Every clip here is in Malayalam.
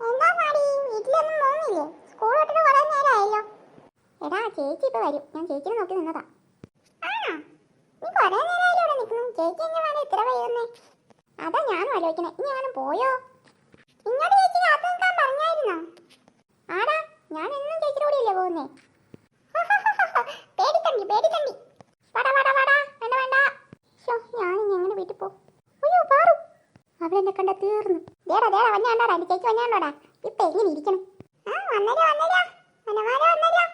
എന്താ മാടി വീട്ടിലൊന്നും പോകുന്നില്ലേ? സ്കൂൾ വിട്ടിട്ട് കുറെ നേരമായല്ലോ എടാ ചേച്ചി ഇപ്പൊ വരും. ഞാൻ ചേച്ചിനെ നോക്കി നിന്നതാ. ആണോ? നീ കുറെ നേരമായാലും ഇവിടെ നിൽക്കുന്നു. ചേച്ചി എങ്ങനെയാണ് ഇത്ര വൈകുന്നേ അതാ ഞാനും ആലോചിക്കണേ. ഇനി അങ്ങനെ പോയോ? ഇങ്ങോട്ട് ചേച്ചി കാത്തു നിൽക്കാൻ പറഞ്ഞായിരുന്നോ ആടാ ഞാൻ എന്നും ചേച്ചിയുടെ കൂടെയല്ലേ പോകുന്നേ പേടിക്കണ്ടി പേടിക്കണ്ടി വാടാ വാടാ വാടാ വേണ്ട വേണ്ട ശോ ഞാൻ ഇനി എങ്ങനെ വീട്ടിൽ പോകും അയ്യോ പാറു അവിടെ എന്നെ കണ്ട തീർന്നു. ദേടാ ദേടാ വന്നാണ്ടോടാ എന്റെ ചേച്ചി വന്നാണ്ടോടാ ഇപ്പൊ എങ്ങനെ ഇരിക്കണം? ആ വന്നല്ലോ വന്നല്ലോ. അനവാര വന്നല്ലോ.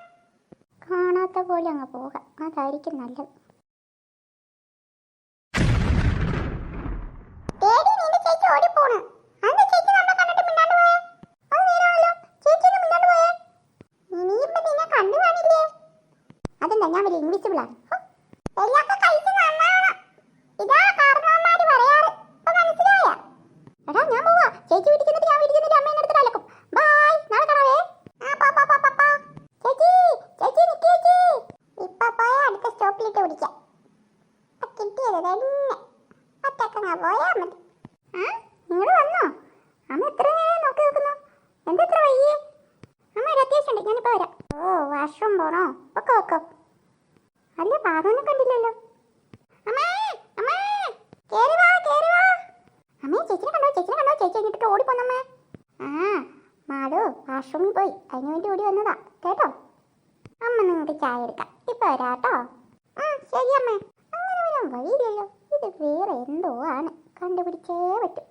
കാണാത്ത പോലെ അങ്ങ് പോകാം. അതായിരിക്കും നല്ലത്. അതെന്താ ചേച്ചി നമ്മളെ കണ്ടിട്ട് മിണ്ടാണ്ട് പോയേ അത് നേരമാണല്ലോ ചേച്ചി ഒന്ന് മിണ്ടാണ്ട് പോയേ ഇനിയിപ്പോ നിന്നെ കണ്ടു കാണില്ലേ അതെന്താ ഞാൻ വലിയ ഇൻവിസിബിൾ ആണ് ഹോ. എല്ലൊക്കെ കഴിച്ച് നന്നാവണം ഇതാ കാരണവന്മാര് പറയാറ് ഇപ്പൊ മനസ്സിലായ എടാ ഞാൻ പോവാ ചേച്ചി വീട്ടിൽ ചെന്നിട്ട് ഞാൻ വീട്ടിൽ ചെന്നിട്ട് അമ്മേനെ അടുത്ത് അലക്കും. ബൈ നാളെ കാണാവേ. ചേച്ചി ചേച്ചി നിക്ക് ചേച്ചി. ഇപ്പൊ പോയ അടുത്ത സ്റ്റോപ്പിലിട്ട് പിടിക്കാം കിട്ടിയത് തന്നെ. ഒറ്റക്കങ്ങ പോയാ മതി. ആ നിങ്ങൾ വന്നോ? അമ്മ എത്ര നേരം നോക്കി നിൽക്കുന്നു എന്താ എത്ര വയ്യേ അമ്മ ഒരു അത്യാവശ്യമുണ്ട്. ഞാനിപ്പോ വരാം. ഓ വാഷ്റൂം പോണോ? ഒക്കെ വെക്കോ അല്ല പാതോനെ കണ്ടില്ലല്ലോ അമ്മേ അമ്മേ കേറി വാ കേറി വാ അമ്മേ ചേച്ചിനെ കണ്ടോ ചേച്ചിനെ കണ്ടോ ചേച്ചി എന്നിട്ട് ഓടി പോന്നമ്മേ ആ മാളു വാഷ്റൂമിൽ പോയി. അതിന് വേണ്ടി ഓടി വന്നതാ. കേട്ടോ? അമ്മ നിങ്ങൾക്ക് ചായ എടുക്കാം. ഇപ്പൊ വരാട്ടോ. ആ ശരി അമ്മ. അങ്ങനെ വരാൻ വഴിയില്ലല്ലോ. ഇത് വേറെ എന്തോ ആണ്. കണ്ടുപിടിച്ചേ പറ്റും.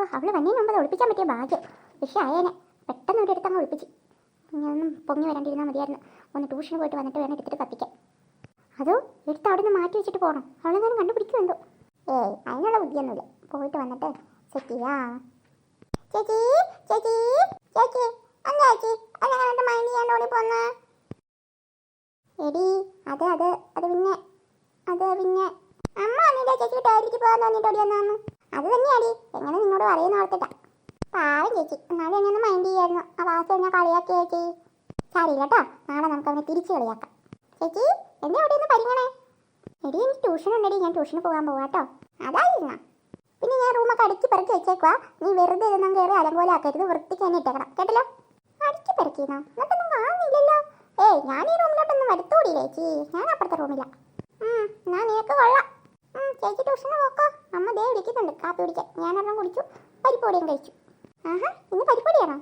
ഓ അവൾ വന്നതിന് മുമ്പ് ഒളിപ്പിക്കാൻ പറ്റിയ ഭാഗ്യം. വിഷയായേനെ പെട്ടെന്ന് ഇവിടെ എടുത്തങ്ങ് ഒളിപ്പിച്ച്. ഞാനൊന്നും പൊങ്ങി വരാണ്ടിരുന്നാൽ മതിയായിരുന്നു. ഒന്ന് ട്യൂഷന് പോയിട്ട് വന്നിട്ട് വേണം എടുത്തിട്ട് കത്തിക്കാൻ. അതോ എടുത്ത് അവിടെ നിന്ന് മാറ്റി വെച്ചിട്ട് പോകണം അവളെന്തായാലും കണ്ടുപിടിക്കുമെന്തോ? ഏയ് അതിനുള്ള ബുദ്ധിയൊന്നുമില്ല. പോയിട്ട് വന്നിട്ട് സെറ്റ് ചെയ്യാം. ചേച്ചി ചേച്ചി ചേച്ചി അല്ല ചേച്ചി? അല്ല കണ്ടിട്ട് മൈൻഡ് ചെയ്യാണ്ട് ഓടി പോന്ന് എടി അത് അത് അത് പിന്നെ അത് പിന്നെ. അമ്മ വന്നില്ല ചേച്ചി ഡയറിക്ക് പോകാൻ തോന്നിട്ട് ഓടി വന്നു അത് തന്നെയാടി എങ്ങനെ നിന്നോട് പറയുന്ന ഓർത്തിട്ടാ. പാവം ചേച്ചി എന്നാലും എങ്ങനെ ഒന്ന് മൈൻഡ് ചെയ്യായിരുന്നു. ആ വാസ എന്നെ കളിയാക്കി ചേച്ചി. സാരില്ല കേട്ടോ നാളെ നമുക്ക് അവനെ തിരിച്ച് കളിയാക്കാം. ചേച്ചി എന്നെ അവിടെ ഒന്ന് പരിങ്ങണേ എടി എനിക്ക് ട്യൂഷൻ ഉണ്ടെടി ഞാൻ ട്യൂഷന് പോകാൻ പോവാട്ടോ അതായിരുന്ന പിന്നെ ഞാൻ റൂമൊക്കെ അടുക്കി പെറുക്കി വെച്ചേക്കുവാ. നീ വെറുതെ ഇരുന്നും കയറി പോലെ ആക്കരുത് വൃത്തിക്ക് തന്നെ ഇട്ടേക്കണം. കേട്ടല്ലോ? അടുക്കി പെറുക്കിന്നോ എന്നിട്ടൊന്നും കാണുന്നില്ലല്ലോ ഏയ് ഞാൻ ഈ റൂമിലോട്ടൊന്നും വരുത്തൂടി ചേച്ചി. ഞാൻ അപ്പുറത്തെ റൂമില്ല ഞാൻ നിനക്ക് കൊള്ളാം. ചേച്ചി ട്യൂഷന് പോക്കോ. അമ്മ ദേ വിളിക്കുന്നുണ്ട്. കാപ്പി കുടിക്കാൻ. ഞാനൊരെണ്ണം കുടിച്ചു. പരിപ്പൊടിയും കഴിച്ചു. ആഹാ ഇന്ന് പരിപ്പൊടിയാണോ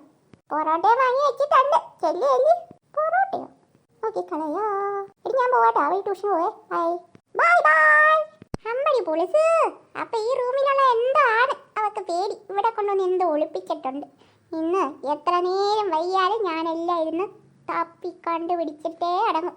പൊറോട്ടയും വാങ്ങി വെച്ചിട്ടുണ്ട്. ചെല്ലി ചെല്ലി. പൊറോട്ടയോ? ഓക്കെ കളയോ. എടി ഞാൻ പോവാട്ടോ. അവൾ ട്യൂഷന് പോവേ. ബൈ ബൈ ബൈ പൊളിസ് അപ്പൊ ഈ റൂമിലുള്ള എന്താണ് അവക്ക് പേടി. ഇവിടെ കൊണ്ടുവന്ന് എന്തോ ഒളിപ്പിച്ചിട്ടുണ്ട്. ഇന്ന് എത്ര നേരം വയ്യാലും ഞാനെല്ലാം ഇരുന്ന് തപ്പി കണ്ടുപിടിച്ചിട്ടേ അടങ്ങും.